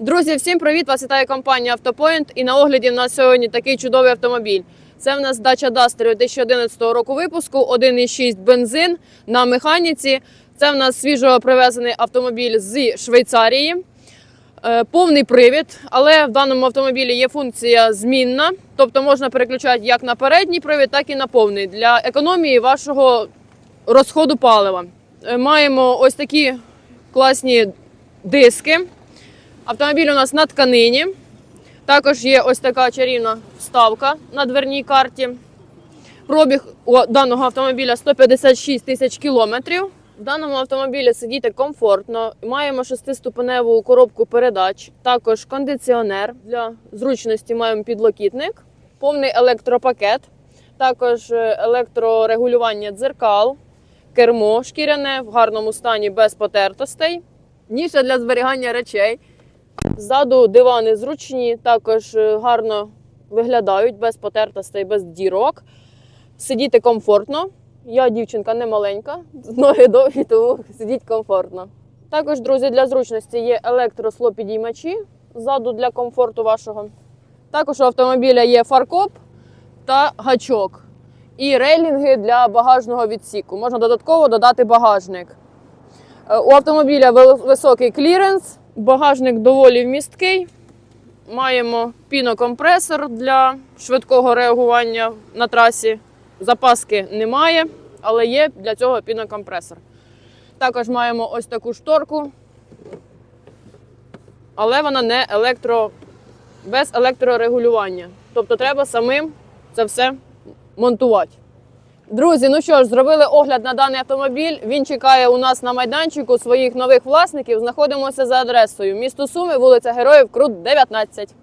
Друзі, всім привіт! Вас вітає компанія Автопоінт. І на огляді в нас сьогодні такий чудовий автомобіль. Це в нас Dacia Duster 2011 року випуску, 1,6 бензин на механіці. Це в нас свіжо привезений автомобіль з Швейцарії. Е, Повний привід, але в даному автомобілі є функція змінна, тобто можна переключати як на передній привід, так і на повний для економії вашого розходу палива. Е, Маємо ось такі класні диски. Автомобіль у нас на тканині. Також є ось така чарівна вставка на дверній карті. Пробіг у даного автомобіля 156 тисяч кілометрів. В даному автомобілі сидіти комфортно. Маємо шестиступеневу коробку передач, також кондиціонер. Для зручності маємо підлокітник, повний електропакет, також е, електрорегулювання дзеркал, кермо шкіряне в гарному стані без потертостей, ніша для зберігання речей. Ззаду дивани зручні, також е, гарно виглядають без потертостей, без дірок. Сидіти комфортно. Я дівчинка не маленька, ноги довгі, тому сидіть комфортно. Також, друзі, для зручності є електрослопідіймачі ззаду для комфорту вашого. Також у автомобіля є фаркоп та гачок. І рейлінги для багажного відсіку. Можна додатково додати багажник. Е, У автомобіля високий кліренс, багажник доволі вмісткий. Маємо пінокомпресор для швидкого реагування на трасі. Запаски немає, але є для цього пінокомпресор. Також маємо ось таку шторку, але вона не електро, без електрорегулювання. Тобто треба самим це все монтувати. Друзі, ну що ж, зробили огляд на даний автомобіль. Він чекає у нас на майданчику своїх нових власників. Знаходимося за адресою місто Суми, вулиця Героїв, Крут 19.